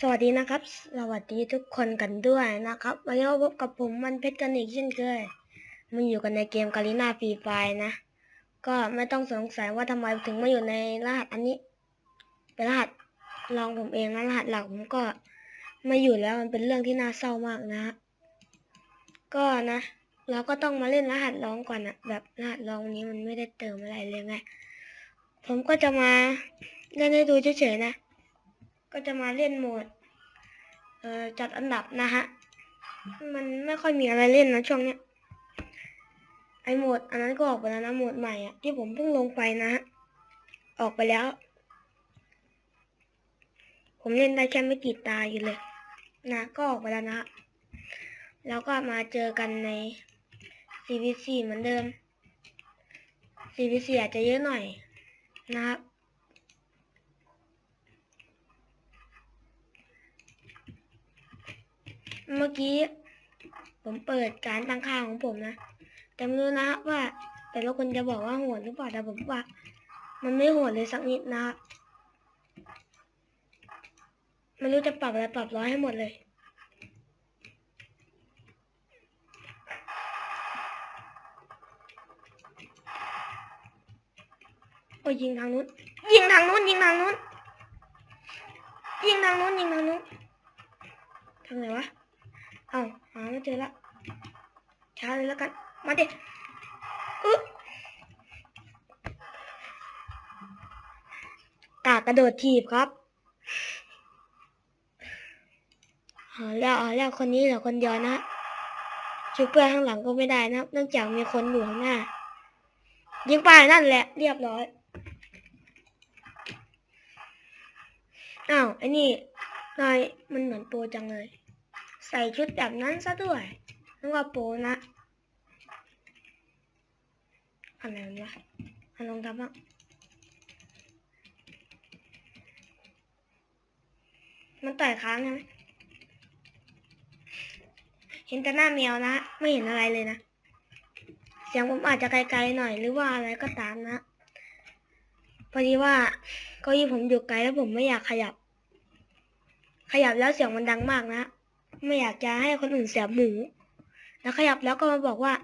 สวัสดีนะครับ สวัสดีทุกคนกันด้วยนะครับ วันนี้มาพบกับผมมันเพชรกันอีกเช่นเคย มันอยู่กันในเกมกาลิน่าฟรีไฟนะ ก็ไม่ต้องสงสัยว่าทำไมถึงมาอยู่ในรหัสอันนี้ เป็นรหัสลองผมเองนะรหัสหลักผมก็ไม่อยู่แล้วมันเป็นเรื่องที่น่าเศร้ามากนะฮะก็นะ เราก็ต้องมาเล่นรหัสลองก่อนนะแบบรหัสลองนี้มันไม่ได้เติมอะไรเลยไง ผมก็จะมาเล่นให้ดูเฉยๆนะ ก็จะมาเล่นโหมดเอ่อจัดอันดับนะฮะ มันไม่ค่อยมีอะไรเล่นนะช่วงเนี้ย ไอโหมด อันนั้นก็ออกไปแล้วนะโหมดใหม่อะที่ผมเพิ่งลงไปนะฮะ ออกไปแล้ว ผมเล่นได้แค่ไม่กี่ตาอยู่เลย นะก็ออกไปแล้วนะฮะ แล้วก็มาเจอกันใน CVC เหมือนเดิม CVC อาจจะเยอะหน่อยนะครับ เมื่อกี้ ผมเปิดการตั้งค่าของผมนะแต่ไม่รู้นะว่า แต่ละคนจะบอกว่าโหดหรือเปล่าแต่ผมว่า มันไม่โหดเลยสักนิดนะครับไม่รู้จะปรับอะไรปรับร้อยให้หมดเลยโอ้ยิงทางนู้นยิงทางนู้นยิงทางนู้นยิงทางนู้นยิงทางนู้นทางไหนวะ เจอละช้าเลยแล้วกัน มาดิอึ๊ะกากระโดดถีบครับเอาแล้วเอาแล้วคนนี้เหลือคนเดียวนะชุบเพื่อนข้างหลังก็ไม่ได้นะเนื่องจากมีคนอยู่ข้างหน้า ยิงไปนั่นแหละ เรียบร้อย อ้าวไอ้นี่นายมันเหมือนโปรจังเลย ใส่ชุดแบบนั้นซะด้วยนึกว่าโปนะอะไรวะมาลองทำบ้างมันต่อยค้างใช่ไหมเห็นแต่หน้าแมวนะ ไม่เห็นอะไรเลยนะ เสียงผมอาจจะไกลๆหน่อยหรือว่าอะไรก็ตามนะ พอดีว่าเก้าอี้ผมอยู่ไกลแล้วผมไม่อยากขยับ ขยับแล้วเสียงมันดังมากนะ ไม่อยากจะให้คนอื่นเสียหมู แล้วขยับแล้วก็มาบอกว่า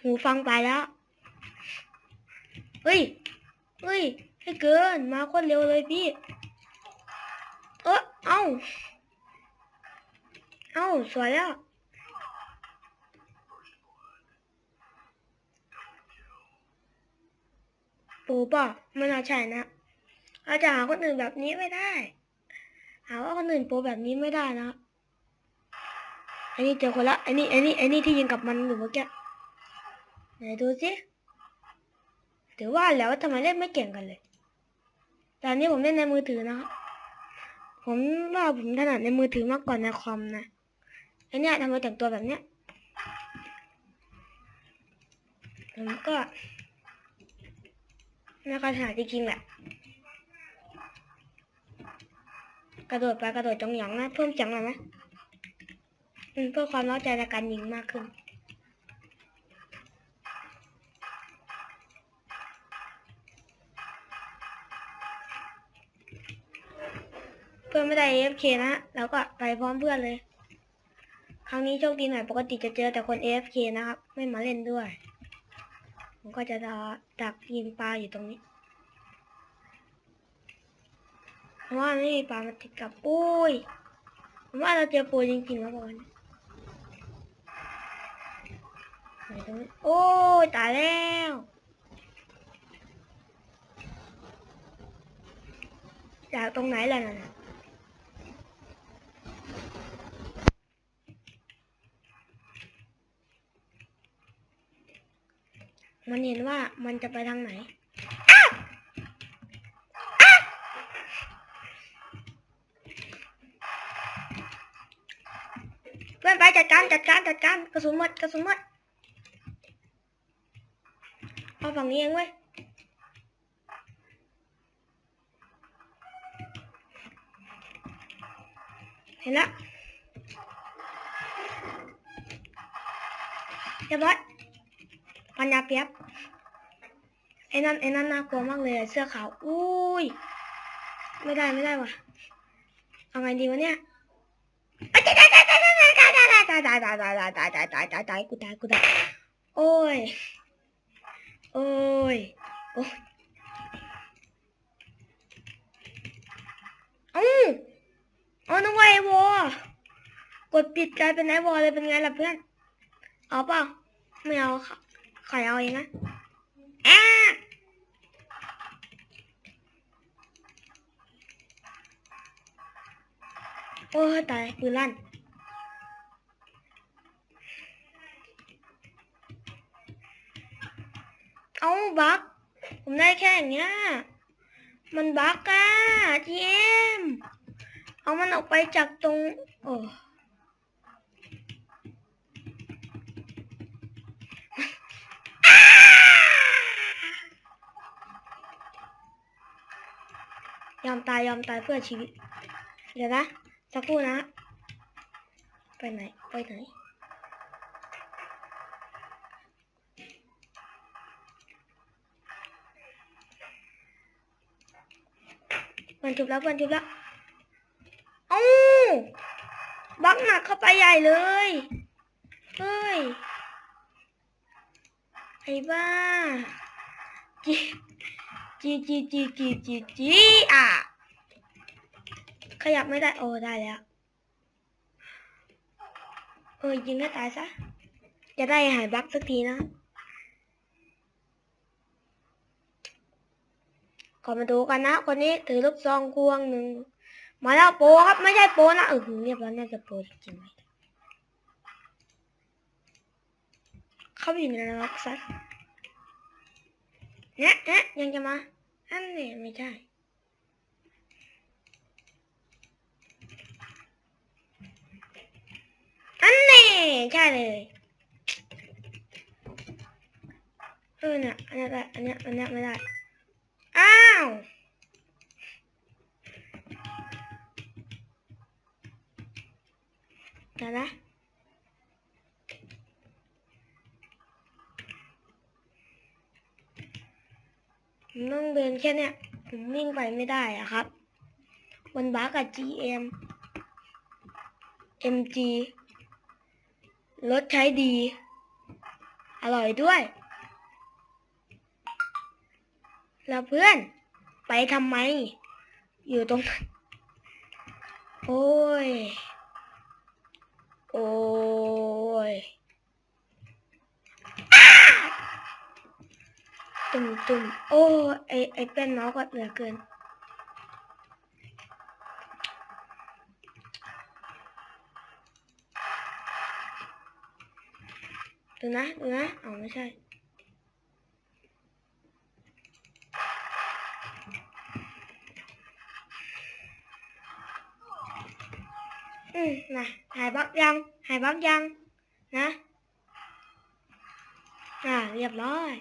หูฟังไปแล้ว เฮ้ย เฮ้ยให้เกิน มาคนเร็วเลยพี่ เออเอ้า เอ้า สวยแล้วปูป่ะม่น่าใช่นะเราจะหาคนอื่นแบบนี้ไม่ได้ หาว่าคนอื่นโปรแบบนี้ไม่ได้นะ อันนี้เจอคนละอันนี้อันนี้อันนี้ที่ยิงกับมันอยู่เมื่อกี้ไหนดูสิถือว่าแล้วทำไมเล่นไม่เก่งกันเลยแต่อันนี้ผมเล่นในมือถือนะครับผมว่าผมถนัดในมือถือมากกว่าในคอมนะไอเนี้ยทำไมแต่งตัวแบบเนี้ยผมก็ไม่ค่อยถนัดจริงๆแหละกระโดดไปกระโดดจงหยองนะเพิ่มจังหน่อยไหม เพื่อความเล้าใจในการยิงมากขึ้น เพื่อนไม่ได้ AFK นะแล้วก็ไปพร้อมเพื่อนเลย ครั้งนี้โชคดีหน่อยปกติจะเจอแต่คน AFK นะครับ ไม่มาเล่นด้วย ผมก็จะดักยิงปลาอยู่ตรงนี้เพราะว่าไม่มีปลามาติดกับปุ้ยผมว่าเราเจอปูจริงๆแล้วบอลไหน ตรงนี้โอ้ยตายแล้วจากตรงไหนล่ะนะมันเห็นว่ามันจะไปทางไหนเพื่อนไปจัดการจัดการจัดการกระสุนหมดกระสุนหมดเอา ฝั่งนี้เองเว้ยเห็นละเรียบร้อยปัญญาเปียบไอ้นั่นไอ้นั่นน่ากลัวมากเลยเสื้อขาวอุ้ยไม่ได้ไม่ได้ว่ะเอาไงดีวะเนี่ยตายตายตายตายตายตายตายตายตายตายตายตายตายตายตายตายตายกูตายกูตายโอ้ย โอ้ยโอ้ยเอ้าเอานึกว่าไอวอกดปิดกลายเป็นไอวอเลยเป็นไงล่ะเพื่อน เอาเปล่าไม่เอาค่ะใครเอาเองนะอ้าโอ้ตายปืนลั่น เอาบักผมได้แค่อย่างเงี้ย มันบักอะจีเอ็มเอามันออกไปจากตรงโอ้ยอมตายยอมตายเพื่อชีวิต เดี๋ยวนะสักครู่นะ ไปไหน ไปไหน เพื่อนจุบแล้วเพื่อนจุบแล้วเอ้าบักหนักเข้าไปใหญ่เลยเฮ้ยไอ้บ้าจีจีจีจีจีจีจีอะขยับไม่ได้โอ้ได้แล้วเออยิงให้ตายซะจะได้หายบักสักทีนะ ก่อมาดูกันนะ คนนี้ถือลูกซองควงหนึ่ง มาแล้วโปรครับไม่ใช่โปรนะเออเรียบร้อยน่าจะโปรจริงๆเลยเข้าไปอยู่ในนรกซะเนี่ยเนี่ยยังจะมาอันนี้ไม่ใช่อันนี้ใช่เลยเออเนี่ยอันนี้ได้อันนี้อันนี้ไม่ได้ อ้าว เดี๋ยวนะผมต้อง เดินแค่เนี้ยผมวิ่งไปไม่ได้อะครับ มันบักกับ GM MG รถใช้ดี อร่อยด้วย แล้วเพื่อนไปทำไม อยู่ตรงนั้นโอ้ย โอ้ยอ้า ตุ่มตุ่มโอ้ไอไอเป็นเมาส์ก็เหลือเกิน ดูนะ ดูนะอ๋อไม่ใช่อืมนะหายบักยัง หายบักยัง นะ อ่า เรียบร้อย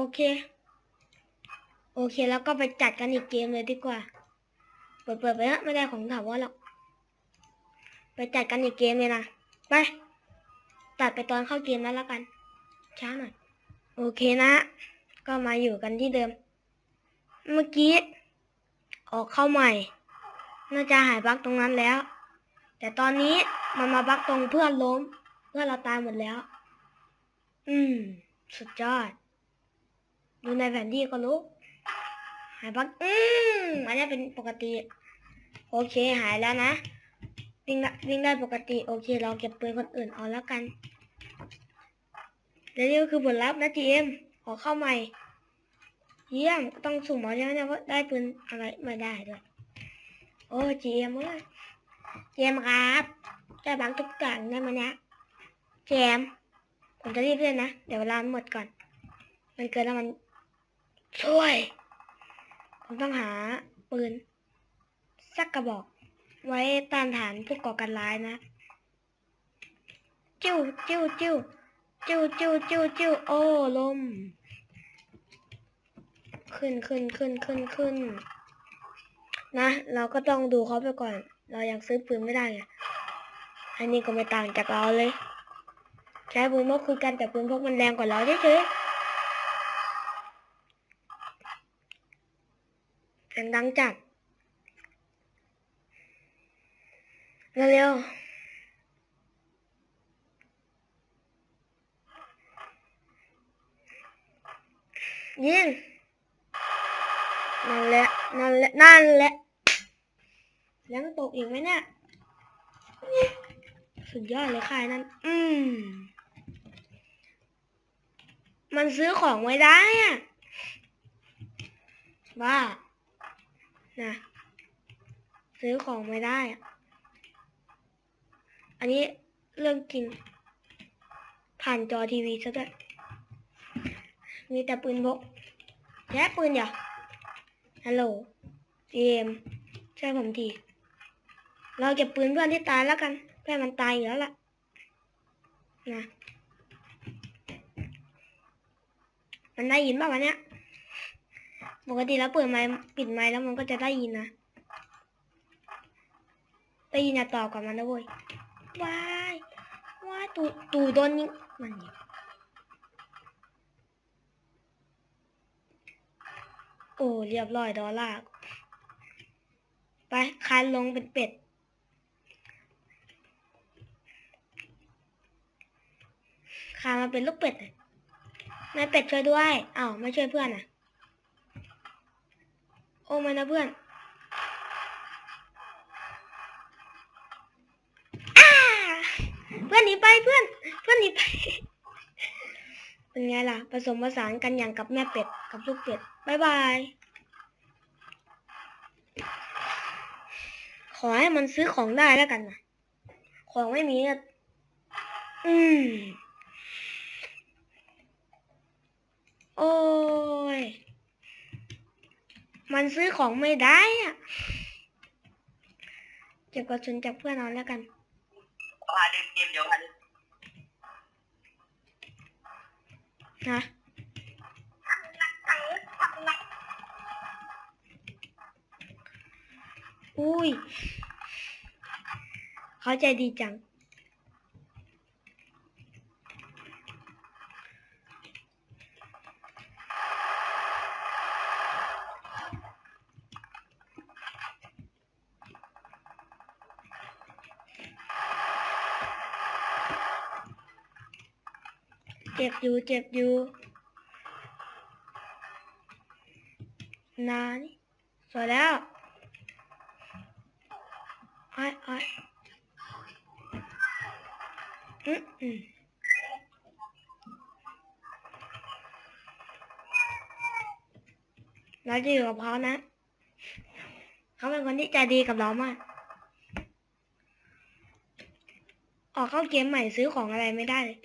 โอเค โอเคแล้วก็ไปจัดกันอีกเกมเลยดีกว่า เปิดเปิดไปเถอะไม่ได้ของถาวรหรอก ไปจัดกันอีกเกมเลยนะ ไป ตัดไปตอนเข้าเกมแล้วละกัน ช้าหน่อย โอเคนะ ก็มาอยู่กันที่เดิม เมื่อกี้ ออกเข้าใหม่ น่าจะหายบั๊กตรงนั้นแล้ว แต่ตอนนี้มันมาบั๊กตรงเพื่อนล้ม เพื่อนเราตายหมดแล้ว อืม สุดยอด ดูในแผนที่ก็รู้ หายบั๊กอืมอันนี้เป็นปกติ โอเคหายแล้วนะวิ่งได้วิ่งได้ปกติ โอเค เราเก็บปืนคนอื่นเอาแล้วกันและนี่ก็คือผลลัพธ์นะทีเอ็มขอเข้าใหม่ เยี่ยมต้องสุ่มเอาใช่ไหมเนี่ยว่าได้ปืนอะไรไม่ได้ด้วยโอ้จีเอ็มเอ้ยจีเอ็มครับแก้บังทุกอย่างได้ไหมเนี่ยจีเอ็มผมจะรีบเล่นนะ เดี๋ยวเวลาหมดก่อน มันเกินแล้วมัน ช่วย ผมต้องหาปืนสักกระบอก ไว้ต้านทานผู้ก่อการร้ายนะ จิ้วจิ้วจิ้วจิ้วจิ้วจิ้วจิ้วโอ้ลม ขึ้นขึ้นขึ้นขึ้นขึ้น นะ เราก็ต้องดูเขาไปก่อน เรายังซื้อปืนไม่ได้ไงอันนี้ก็ไม่ต่างจากเราเลย ใช้ปืนพกคุยกันแต่ปืนพวกมันแรงกว่าเราเฉยๆ สียงดังจัดเร็วๆยิงนั่นแหละ นั่นแหละ นั่นแหละแล้วมันตกอีกไหมเนี่ย สุดยอดเลยค่ะนั่น อืม มันซื้อของไว้ได้อะบ้า นะ ซื้อของไม่ได้อะอันนี้เรื่องจริง ผ่านจอทีวีซะด้วย มีแต่ปืนพกแย่ปืนอย่าฮัลโหลเอมช่วยผมที เราเก็บปืนเพื่อนที่ตายแล้วกัน เพื่อนมันตายอยู่แล้วล่ะ นะ มันได้ยินป่ะวันเนี้ย ปกติแล้วเปิดไมค์ปิดไมค์แล้วมันก็จะได้ยินนะได้ยินอย่าตอบกับมันนะเว้ยว้ายว้ายตูตูโดนยิงมันยิงโอ้เรียบร้อยดอลลาร์ไปคานลงเป็นเป็ด คานมาเป็นลูกเป็ดนายเป็ดช่วยด้วยอ้าวไม่ช่วยเพื่อนอะ โอ้ไม่นะเพื่อนเพื่อนหนีไปเพื่อน เพื่อนหนีไป เป็นไงล่ะ ผสมผสานกันอย่างกับแม่เป็ด กับลูกเป็ดบายบาย ขอให้มันซื้อของได้แล้วกันนะของไม่มีอืม โอ้ มันซื้อของไม่ได้อะเก็บกระสุนจากเพื่อนเอาแล้วกันพาเล่นเกมเดี๋ยวพาเล่นนะอุ้ย เขาใจดีจัง บอยู่เจ็บอยู่นานสวยแล้วไอ้ไอ้อยอืมอืมเราจะอยู่กับเขานะ เขาเป็นคนที่ใจดีกับเรามาก ออกเข้าเกมใหม่ซื้อของอะไรไม่ได้เลย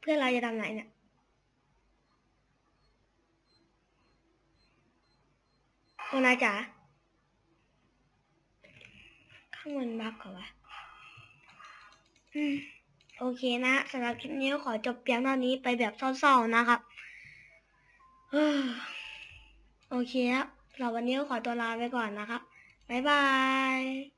เพื่อนเราจะทำไหนเนี่ยโอนาจ๋าข้างบนบักเหรอวะอืมโอเคนะสำหรับคลิปนี้ขอจบเพียงเท่านี้ไปแบบเศร้าๆนะครับโอเคครับสำหรับวันนี้ขอตัวลาไปก่อนนะครับบ๊ายบาย